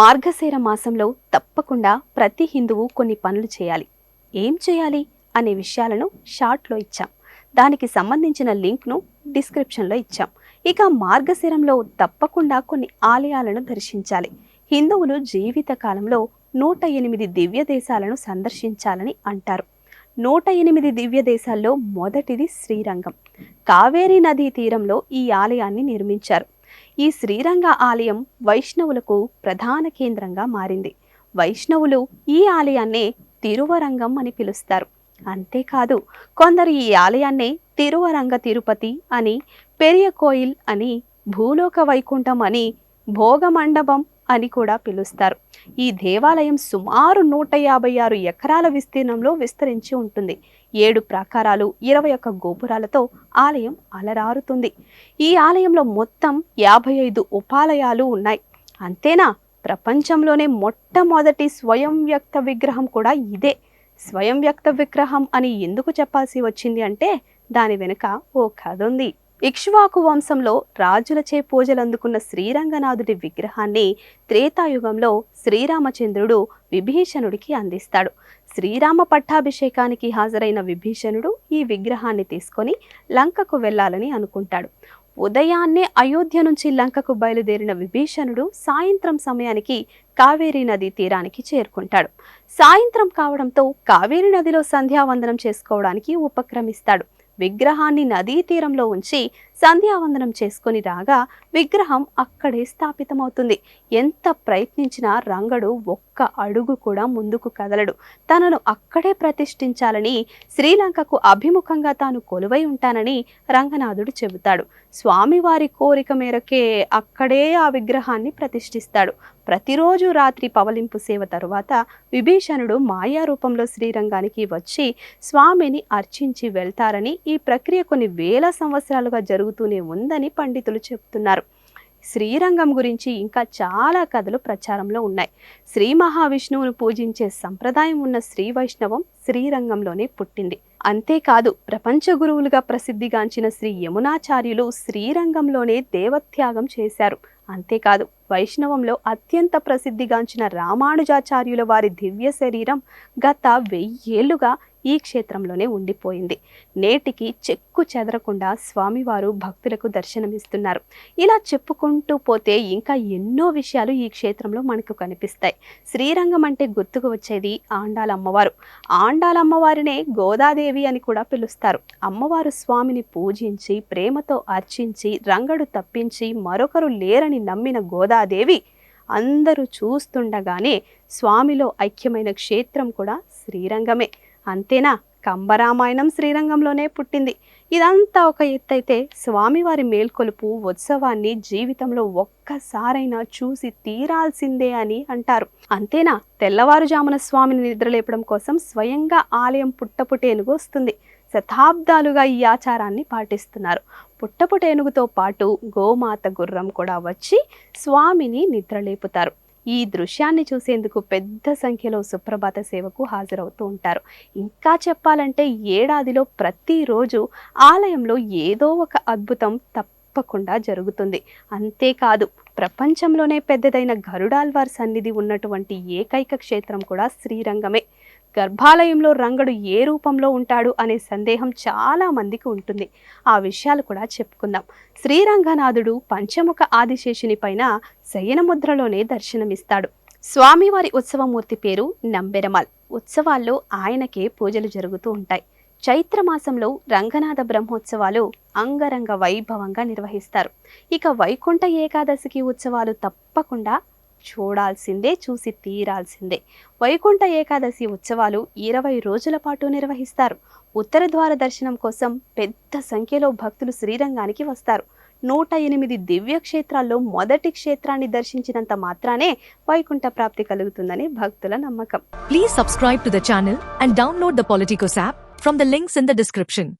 మార్గశైర మాసంలో తప్పకుండా ప్రతి హిందువు కొన్ని పనులు చేయాలి. ఏం చేయాలి అనే విషయాలను షార్ట్లో ఇచ్చాం. దానికి సంబంధించిన లింక్ను డిస్క్రిప్షన్లో ఇచ్చాం. ఇక మార్గశిరంలో తప్పకుండా కొన్ని ఆలయాలను దర్శించాలి. హిందువులు జీవితకాలంలో నూట ఎనిమిది దివ్య దేశాలను సందర్శించాలని అంటారు. నూట ఎనిమిది దివ్య దేశాల్లో మొదటిది శ్రీరంగం. కావేరీ నదీ తీరంలో ఈ ఆలయాన్ని నిర్మించారు. ఈ శ్రీరంగ ఆలయం వైష్ణవులకు ప్రధాన కేంద్రంగా మారింది. వైష్ణవులు ఈ ఆలయాన్నే తిరువరంగం అని పిలుస్తారు. అంతేకాదు కొందరు ఈ ఆలయాన్నే తిరువరంగ తిరుపతి అని పెరియ కోయిల్ అని భూలోక వైకుంఠం అని భోగమండపం అని కూడా పిలుస్తారు. ఈ దేవాలయం సుమారు నూట యాభై ఆరు ఎకరాల విస్తీర్ణంలో విస్తరించి ఉంటుంది. ఏడు ప్రాకారాలు ఇరవై ఒక్క గోపురాలతో ఆలయం అలరారుతుంది. ఈ ఆలయంలో మొత్తం యాభై ఐదు ఉపాలయాలు ఉన్నాయి. అంతేనా? ప్రపంచంలోనే మొట్టమొదటి స్వయం వ్యక్త విగ్రహం కూడా ఇదే. స్వయం వ్యక్త విగ్రహం అని ఎందుకు చెప్పాల్సి వచ్చింది అంటే దాని వెనుక ఓ కథ ఉంది. ఇక్ష్వాకు వంశంలో రాజులచే పూజలందుకున్న శ్రీరంగనాథుడి విగ్రహాన్ని త్రేతాయుగంలో శ్రీరామచంద్రుడు విభీషణుడికి అందిస్తాడు. శ్రీరామ పట్టాభిషేకానికి హాజరైన విభీషణుడు ఈ విగ్రహాన్ని తీసుకొని లంకకు వెళ్ళాలని అనుకుంటాడు. ఉదయాన్నే అయోధ్య నుంచి లంకకు బయలుదేరిన విభీషణుడు సాయంత్రం సమయానికి కావేరీ నది తీరానికి చేరుకుంటాడు. సాయంత్రం కావడంతో కావేరీ నదిలో సంధ్యావందనం చేసుకోవడానికి ఉపక్రమిస్తాడు. విగ్రహాన్ని నదీ తీరంలో ఉంచి సంధ్యావందనం చేసుకుని రాగా విగ్రహం అక్కడే స్థాపితమవుతుంది. ఎంత ప్రయత్నించినా రంగడు ఒక్క అడుగు కూడా ముందుకు కదలడు. తనను అక్కడే ప్రతిష్ఠించాలని శ్రీలంకకు అభిముఖంగా తాను కొలువై ఉంటానని రంగనాథుడు చెబుతాడు. స్వామివారి కోరిక మేరకే అక్కడే ఆ విగ్రహాన్ని ప్రతిష్ఠిస్తాడు. ప్రతిరోజు రాత్రి పవలింపు సేవ తరువాత విభీషణుడు మాయా రూపంలో శ్రీరంగానికి వచ్చి స్వామిని అర్చించి వెళ్తారని ఈ ప్రక్రియ కొన్ని వేల సంవత్సరాలుగా జరుగుతూనే ఉందని పండితులు చెబుతున్నారు శ్రీరంగం గురించి ఇంకా చాలా కథలు ప్రచారంలో ఉన్నాయి. శ్రీ మహావిష్ణువును పూజించే సంప్రదాయం ఉన్న శ్రీ వైష్ణవం శ్రీరంగంలోనే పుట్టింది. అంతేకాదు ప్రపంచ గురువులుగా ప్రసిద్ధిగాంచిన శ్రీ యమునాచార్యులు శ్రీరంగంలోనే దేవత్యాగం చేశారు. అంతేకాదు వైష్ణవంలో అత్యంత ప్రసిద్ధిగాంచిన రామానుజాచార్యుల వారి దివ్య శరీరం గత వెయ్యేళ్ళుగా ఈ క్షేత్రంలోనే ఉండిపోయింది. నేటికి చెక్కు చెదరకుండా స్వామివారు భక్తులకు దర్శనమిస్తున్నారు. ఇలా చెప్పుకుంటూ పోతే ఇంకా ఎన్నో విషయాలు ఈ క్షేత్రంలో మనకు కనిపిస్తాయి. శ్రీరంగం అంటే గుర్తుకు వచ్చేది ఆండాల అమ్మవారు. ఆండాల అమ్మవారినే గోదాదేవి అని కూడా పిలుస్తారు. అమ్మవారు స్వామిని పూజించి ప్రేమతో అర్చించి రంగడు తప్పించి మరొకరు లేరని నమ్మిన గోదాదేవి అందరూ చూస్తుండగానే స్వామిలో ఐక్యమైన క్షేత్రం కూడా శ్రీరంగమే. అంతేనా? కంబరామాయణం శ్రీరంగంలోనే పుట్టింది. ఇదంతా ఒక ఎత్తైతే స్వామివారి మేల్కొలుపు ఉత్సవాన్ని జీవితంలో ఒక్కసారైనా చూసి తీరాల్సిందే అని అంటారు. అంతేనా? తెల్లవారుజామున స్వామిని నిద్రలేపడం కోసం స్వయంగా ఆలయం పుట్టపుటేనుగు వస్తుంది. శతాబ్దాలుగా ఈ ఆచారాన్ని పాటిస్తున్నారు. పుట్టపుటేనుగుతో పాటు గోమాత గుర్రం కూడా వచ్చి స్వామిని నిద్రలేపుతారు ఈ దృశ్యాన్ని చూసేందుకు పెద్ద సంఖ్యలో సుప్రభాత సేవకు హాజరవుతూ ఉంటారు. ఇంకా చెప్పాలంటే ఏడాదిలో ప్రతిరోజు ఆలయంలో ఏదో ఒక అద్భుతం తప్పకుండా జరుగుతుంది. అంతేకాదు ప్రపంచంలోనే పెద్దదైన గరుడాల్వార్ సన్నిధి ఉన్నటువంటి ఏకైక క్షేత్రం కూడా శ్రీరంగమే. గర్భాలయంలో రంగడు ఏ రూపంలో ఉంటాడు అనే సందేహం చాలా మందికి ఉంటుంది. ఆ విషయాలు కూడా చెప్పుకుందాం. శ్రీరంగనాథుడు పంచముఖ ఆదిశేషుని పైన శయనముద్రలోనే దర్శనమిస్తాడు. స్వామివారి ఉత్సవమూర్తి పేరు నంబెరమల్. ఉత్సవాల్లో ఆయనకే పూజలు జరుగుతూ ఉంటాయి. చైత్రమాసంలో రంగనాథ బ్రహ్మోత్సవాలు అంగరంగ వైభవంగా నిర్వహిస్తారు. ఇక వైకుంఠ ఏకాదశికి ఉత్సవాలు తప్పకుండా చూడాల్సిందే చూసి తీరాల్సిందే. వైకుంఠ ఏకాదశి ఉత్సవాలు ఇరవై రోజుల పాటు నిర్వహిస్తారు. ఉత్తర ద్వార దర్శనం కోసం పెద్ద సంఖ్యలో భక్తులు శ్రీరంగానికి వస్తారు. నూట ఎనిమిది దివ్య క్షేత్రాల్లో మొదటి క్షేత్రాన్ని దర్శించినంత మాత్రానే వైకుంఠ ప్రాప్తి కలుగుతుందని భక్తుల నమ్మకం. Please subscribe to the channel and download the politicos app from the links in the description